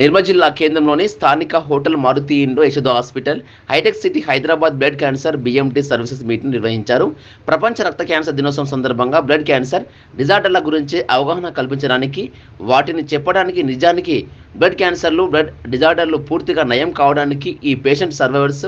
నిర్మల్ జిల్లా కేంద్రంలోని స్థానిక hotel Maruti Indo Yashoda hospital Hitec city Hyderabad blood cancer BMT services meeting నిర్వహించారు. ప్రపంచ రక్త క్యాన్సర్ దినోత్సవం సందర్భంగా బ్లడ్ క్యాన్సర్ డిజార్డర్ల గురించి అవగాహన కల్పించడానికి వాటిని చెప్పడానికి నిజానికి బ్లడ్ క్యాన్సర్లు బ్లడ్ డిజార్డర్లు పూర్తిగా నయం కావడానికి ఈ patient survivors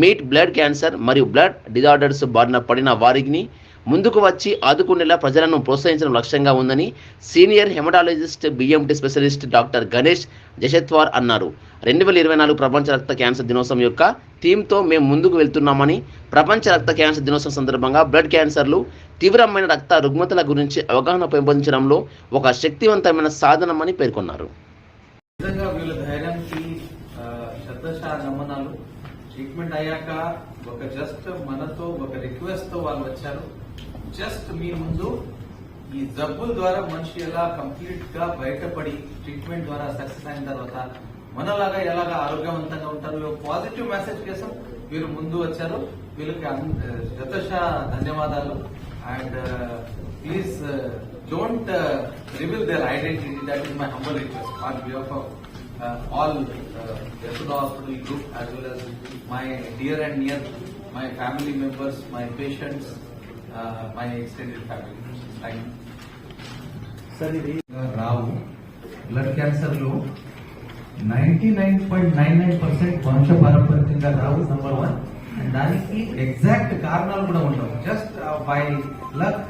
meet blood cancer మరియు బ్లడ్ డిజార్డర్స్ బారిన పడిన వారిని ముందుకు వచ్చి ఆదుకునేలా ప్రజలను ప్రోత్సహించడం లక్ష్యంగా ఉందని senior haematologist BMT specialist doctor Ganesh Jashatwar అన్నారు. రెండు వేల ఇరవై నాలుగు ప్రపంచ రక్త క్యాన్సర్ దినోత్సవం యొక్క థీమ్తో మేము ముందుకు వెళ్తున్నామని ప్రపంచ రక్త క్యాన్సర్ దినోత్సవం సందర్భంగా బ్లడ్ క్యాన్సర్లు తీవ్రమైన రక్త రుగ్మతల గురించి అవగాహన పెంపొందించడంలో ఒక శక్తివంతమైన సాధనమని పేర్కొన్నారు. ట్రీట్మెంట్ అయ్యాక ఒక జస్ట్ మనతో ఒక రిక్వెస్ట్తో వాళ్ళు వచ్చారు. జస్ట్ మీ ముందు ఈ జబ్బుల ద్వారా మనిషి ఎలా కంప్లీట్గా బయటపడి ట్రీట్మెంట్ ద్వారా సక్సెస్ అయిన తర్వాత మనలాగా ఎలాగా ఆరోగ్యవంతంగా ఉంటారు? పాజిటివ్ మెసేజ్ కోసం వీరు ముందు వచ్చారు. వీళ్ళకి జతశ ధన్యవాదాలు. And please don't uh, reveal their identity. That is my humble request on behalf of all Yasuda hospital group as well as my dear and near my family members my patients my extended family. Thank you. Sir ఇది రావు. Blood క్యాన్సర్లు ninety nine point nine nine percent వంశ పారంపర్యంగా రావు number one and దానికి exact కారణాలు కూడా ఉండవు. జస్ట్ బై లక్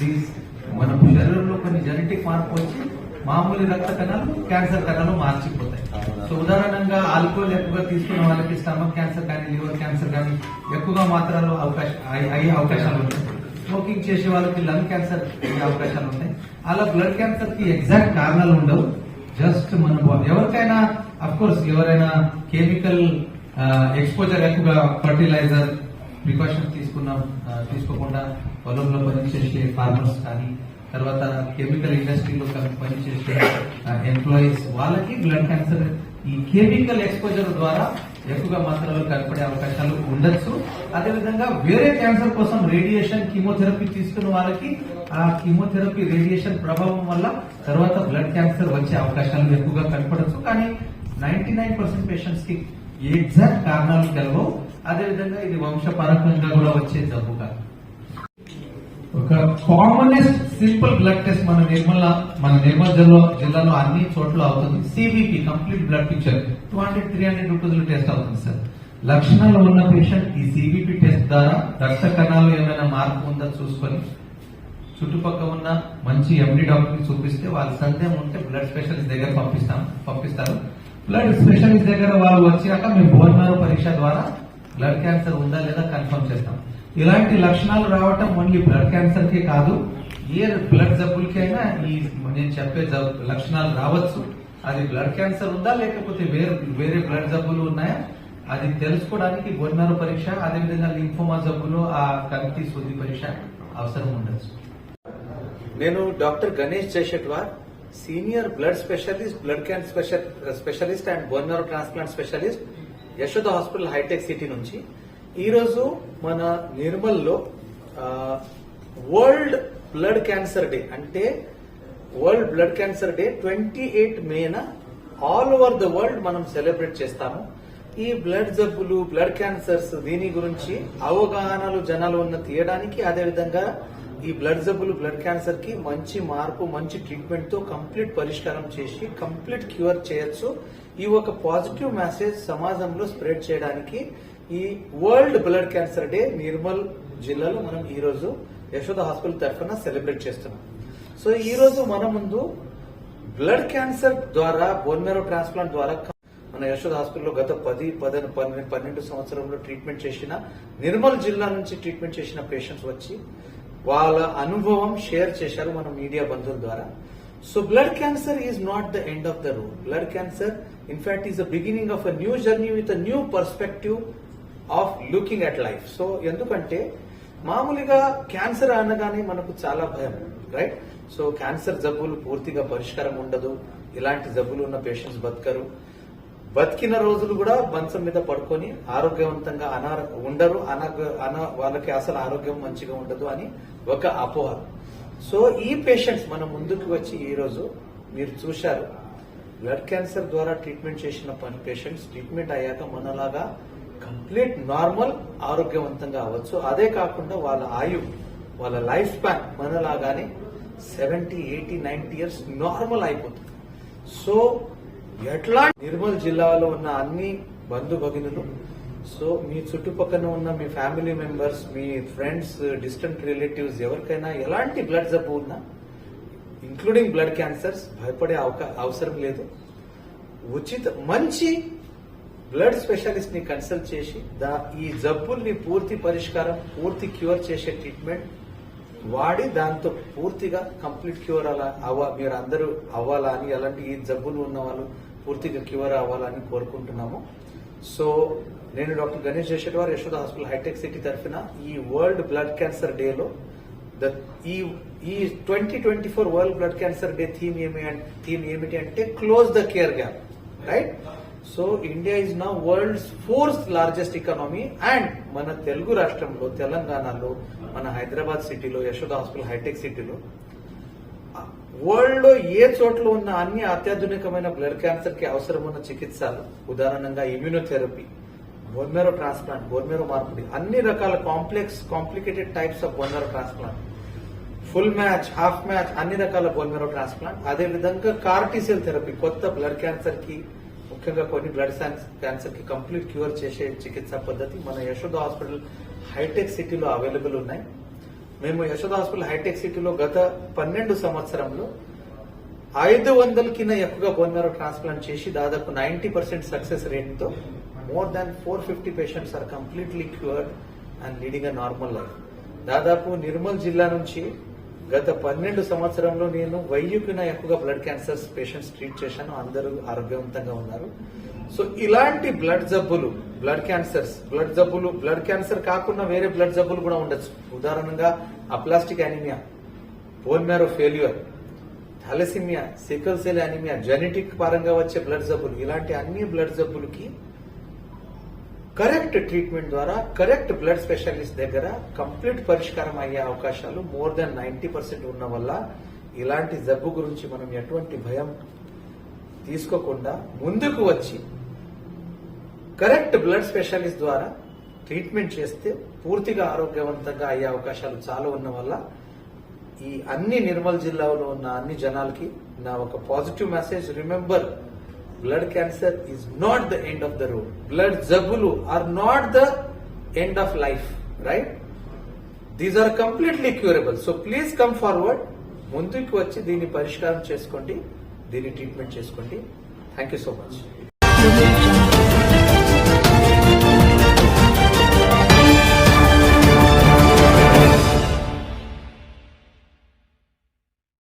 దీస్ మన శరీరంలో కొన్ని జెనెటిక్ మార్పు వచ్చి మామూలు రక్త కణాలు క్యాన్సర్ కణాలు మార్చిపోతాయి. సో ఉదాహరణంగా ఆల్కహాల్ ఎక్కువగా తీసుకున్న వాళ్ళకి స్టమక్ క్యాన్సర్ కానీ లివర్ క్యాన్సర్ కానీ ఎక్కువగా మాత్రాలు అవకాశం అయ్యే- అయ్యే అవకాశాలు ఉంటాయి. స్మోకింగ్ చేసే వాళ్ళకి లంగ్ క్యాన్సర్ అవకాశాలు ఉంటాయి అలా బ్లడ్ క్యాన్సర్కి ఎగ్జాక్ట్ కారణాలు ఉండవు. జస్ట్ మన ఎవరికైనా అఫ్ కోర్స్ ఎవరైనా కెమికల్ ఎక్స్పోజర్ ఎక్కువగా ఫర్టిలైజర్ ప్రికాషన్ తీసుకున్నాం తీసుకోకుండా పొలంలో పనిచేసే ఫార్మర్స్ కానీ తర్వాత కెమికల్ ఇండస్ట్రీలో పనిచేసే ఎంప్లాయీస్ వాళ్ళకి బ్లడ్ క్యాన్సర్ ఈ కెమికల్ ఎక్స్పోజర్ ద్వారా ఎక్కువగా మాత్రలో కనపడే అవకాశాలు ఉండొచ్చు. అదేవిధంగా వేరే క్యాన్సర్ కోసం రేడియేషన్ కీమోథెరపీ తీసుకున్న వాళ్ళకి ఆ కీమోథెరపీ రేడియేషన్ ప్రభావం వల్ల తర్వాత బ్లడ్ క్యాన్సర్ వచ్చే అవకాశాలు ఎక్కువగా కనపడచ్చు. కానీ నైన్టీ నైన్ పర్సెంట్ పేషెంట్స్కి ఎగ్జాక్ట్ కారణాలు కలవవు అదేవిధంగా ఇది వంశపారకంగా కూడా వచ్చే జబ్బు కాదు ఒక కామనెస్ట్ సింపుల్ బ్లడ్ టెస్ట్ మన నిర్మల మన నిర్మల్ జిల్లా జిల్లాలో అన్ని చోట్ల అవుతుంది. CBP complete blood picture two hundred three hundred rupees test అవుతుంది సార్ లక్షణాలు ఉన్న పేషెంట్ ఈ సిబిపి టెస్ట్ ద్వారా రక్త కణాలు ఏమైనా మార్పు ఉందా చూసుకొని చుట్టుపక్కల ఉన్న మంచి ఎండి డాక్టర్ చూపిస్తే వాళ్ళ సందేహం ఉంటే బ్లడ్ స్పెషలిస్ట్ దగ్గర పంపిస్తాం పంపిస్తారు. బ్లడ్ స్పెషలిస్ట్ దగ్గర వాళ్ళు వచ్చాక మేము బోన్ మ్యారో పరీక్ష ద్వారా బ్లడ్ క్యాన్సర్ ఉందా లేదా కన్ఫర్మ్ చేస్తాం. ఇలాంటి లక్షణాలు రావటం ఓన్లీ బ్లడ్ క్యాన్సర్ కే కాదు ఏ బ్లడ్ జబ్బులకైనా ఈ నేను చెప్పే లక్షణాలు రావచ్చు. అది బ్లడ్ క్యాన్సర్ ఉందా లేకపోతే వేరే వేరే బ్లడ్ జబ్బులు ఉన్నాయా? అది తెలుసుకోవడానికి బోన్ పరీక్ష అదేవిధంగా లింఫోమా జబ్బులు ఆ కమిటీ శుద్ధి పరీక్ష అవసరం ఉండొచ్చు. నేను doctor Ganesh Jayashetwar senior blood specialist blood cancer special specialist and bone marrow transplant specialist Yashoda hospital Hitech City నుంచి. ఈరోజు మన నిర్మల్లో వరల్డ్ బ్లడ్ క్యాన్సర్ డే అంటే world blood cancer day twenty eight Mena all over the world మనం celebrate చేస్తాము. ఈ blood జబ్బులు blood cancers దీని గురించి అవగాహనలు జనాలు ఉన్న తీయడానికి అదేవిధంగా ఈ బ్లడ్ జబ్బులు బ్లడ్ క్యాన్సర్కి మంచి మార్పు మంచి ట్రీట్మెంట్తో కంప్లీట్ పరిష్కారం చేసి కంప్లీట్ క్యూర్ చేయొచ్చు. ఈ ఒక పాజిటివ్ మెసేజ్ సమాజంలో స్ప్రెడ్ చేయడానికి ఈ world blood cancer day Nirmal జిల్లాలో మనం ఈ రోజు యశోద హాస్పిటల్ తరఫున సెలబ్రేట్ చేస్తున్నాం. సో ఈ రోజు మన ముందు బ్లడ్ క్యాన్సర్ ద్వారా బోన్ ట్రాన్స్ప్లాంట్ ద్వారా మన యశోద హాస్పిటల్లో గత పది పదిహేను పన్నెండు పన్నెండు సంవత్సరంలో ట్రీట్మెంట్ చేసిన నిర్మల్ జిల్లా నుంచి ట్రీట్మెంట్ చేసిన పేషెంట్స్ వచ్చి వాళ్ళ అనుభవం షేర్ చేశారు మన మీడియా బంధువుల ద్వారా. So blood cancer is not the end of the road blood cancer in fact is the beginning of a new journey with a new perspective of looking at life. So ఎందుకంటే మామూలుగా cancer అనగానే మనకు చాలా భయం right so cancer జబ్బులు పూర్తిగా పరిష్కారం ఉండదు. ఇలాంటి జబ్బులు ఉన్న పేషెంట్స్ బతకరు. బతికిన రోజులు కూడా మంచం మీద పడుకొని ఆరోగ్యవంతంగా అనార ఉండరు. అనగ అన వాళ్ళకి అసలు ఆరోగ్యం మంచిగా ఉండదు అని ఒక అపోహ. సో ఈ పేషెంట్స్ మన ముందుకు వచ్చి ఈ రోజు మీరు చూశారు. బ్లడ్ క్యాన్సర్ ద్వారా ట్రీట్మెంట్ చేసిన పని పేషెంట్స్ ట్రీట్మెంట్ అయ్యాక మనలాగా కంప్లీట్ నార్మల్ ఆరోగ్యవంతంగా అవ్వచ్చు. అదే కాకుండా వాళ్ళ ఆయు వాళ్ళ life span మనలాగానే seventy eighty ninety years normal అయిపోతుంది. సో ఎట్లా నిర్మల్ జిల్లాలో ఉన్న అన్ని బంధు భగినులు సో మీ చుట్టుపక్కన ఉన్న మీ ఫ్యామిలీ మెంబర్స్ మీ ఫ్రెండ్స్ డిస్టెంట్ రిలేటివ్స్ ఎవరికైనా ఎలాంటి బ్లడ్ జబ్బు ఉన్నా ఇంక్లూడింగ్ బ్లడ్ క్యాన్సర్స్ భయపడే అవకా అవసరం లేదు. ఉచిత మంచి బ్లడ్ స్పెషలిస్ట్ని కన్సల్ట్ చేసి దా ఈ జబ్బుల్ని పూర్తి పరిష్కారం పూర్తి క్యూర్ చేసే ట్రీట్మెంట్ వాడి దాంతో పూర్తిగా కంప్లీట్ క్యూర్ అలా అవ్వ మీరు అందరూ అవ్వాలా అని అలాంటి ఈ జబ్బులు ఉన్న వాళ్ళు పూర్తిగా క్యూర్ అవ్వాలని కోరుకుంటున్నాము. సో నేను డాక్టర్ గణేష్ జయశెట్టి వారు యశోద హాస్పిటల్ హైటెక్ సిటీ తరఫున ఈ వరల్డ్ బ్లడ్ క్యాన్సర్ డేలో ద ఈ ఈ twenty twenty four world blood cancer day theme ఏమి థీమ్ ఏమిటి అంటే close the care gap right? So India is నా world's fourth largest economy and మన తెలుగు రాష్ట్రంలో తెలంగాణలో మన హైదరాబాద్ సిటీలో యశోద హాస్పిటల్ హైటెక్ సిటీలో వరల్డ్లో ఏ చోట్ల ఉన్న అన్ని అత్యాధునికమైన బ్లడ్ క్యాన్సర్కి అవసరం ఉన్న చికిత్సలు ఉదాహరణంగా ఇమ్యూనోథెరపీ బోన్మెరో ట్రాన్స్ప్లాంట్ బోన్మెరో మార్పిడి అన్ని రకాల complex complicated types of bone marrow transplant full match half match అన్ని రకాల బోన్మెరో ట్రాన్స్ప్లాంట్ అదే విధంగా థెరపీ కొత్త బ్లడ్ క్యాన్సర్కి ముఖ్యంగా కొన్ని బ్లడ్ క్యాన్సర్కి కంప్లీట్ క్యూర్ చేసే చికిత్సా పద్ధతి మన యశోద హాస్పిటల్ హైటెక్ సిటీలో అవైలబుల్ ఉన్నాయి. మేము యశోద హాస్పిటల్ హైటెక్ సిటీలో గత పన్నెండు సంవత్సరంలో ఐదు వందల కింద ఎక్కువగా బోన్మెరో ట్రాన్స్ప్లాంట్ చేసి దాదాపు ninety percent success రేట్తో more than four fifty patients are completely cured and leading a normal life దాదాపు నిర్మల్ జిల్లా నుంచి గత పన్నెండు సంవత్సరంలో నేను వెయ్యికిన ఎక్కువగా బ్లడ్ క్యాన్సర్స్ పేషెంట్స్ ట్రీట్ చేశాను. అందరూ ఆరోగ్యవంతంగా ఉన్నారు. సో ఇలాంటి బ్లడ్ జబ్బులు బ్లడ్ క్యాన్సర్స్ బ్లడ్ జబ్బులు బ్లడ్ క్యాన్సర్ కాకుండా వేరే బ్లడ్ జబ్బులు కూడా ఉండొచ్చు. ఉదాహరణగా aplastic anaemia bone marrow failure thalassaemia sickle cell anaemia genetic పరంగా వచ్చే బ్లడ్ జబ్బులు ఇలాంటి అన్ని బ్లడ్ జబ్బులకి కరెక్ట్ ట్రీట్మెంట్ ద్వారా కరెక్ట్ బ్లడ్ స్పెషలిస్ట్ దగ్గర కంప్లీట్ పరిష్కారం అయ్యే అవకాశాలు మోర్ దెన్ నైన్టీ పర్సెంట్ ఉన్న వల్ల ఇలాంటి జబ్బు గురించి మనం ఎటువంటి భయం తీసుకోకుండా ముందుకు వచ్చి కరెక్ట్ బ్లడ్ స్పెషలిస్ట్ ద్వారా ట్రీట్మెంట్ చేస్తే పూర్తిగా ఆరోగ్యవంతంగా అయ్యే అవకాశాలు చాలా ఉన్న వల్ల ఈ అన్ని నిర్మల్ జిల్లాలో ఉన్న అన్ని జనాలకి నా ఒక positive message. Remember blood cancer is not the end of the road blood జబ్బులు are not the end of life right these are completely curable so please come forward ముందుకు వచ్చి దీన్ని పరిష్కారం చేసుకోండి దీన్ని ట్రీట్మెంట్ చేసుకోండి. Thank you so much